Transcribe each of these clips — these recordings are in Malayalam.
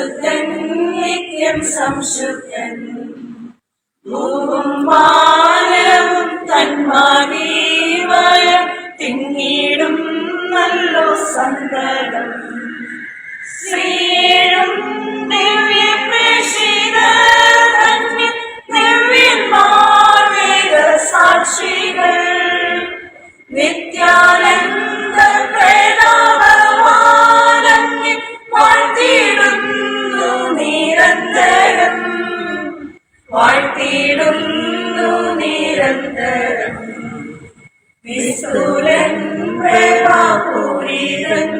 ശുദ്ധൻ നിത്യം സംശുദ്ധൻ. ഭൂവും പാലവും തന്മാനീവയ തിങ്ങീടും നല്ലോ സന്തതം ശ്രീ പാടിടുന്നു നിരന്തരം. വിസ്തുലൻ പ്രഭാപൂരിതൻ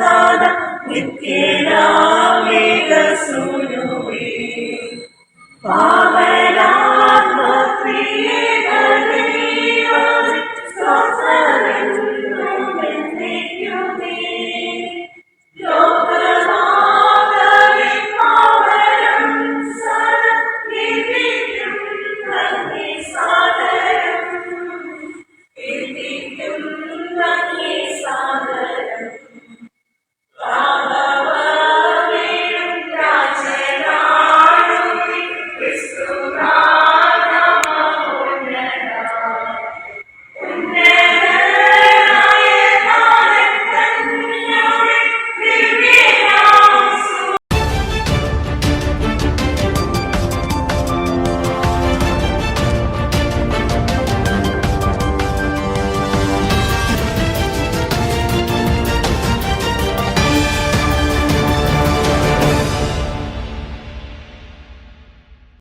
താത നിത്യനാമേക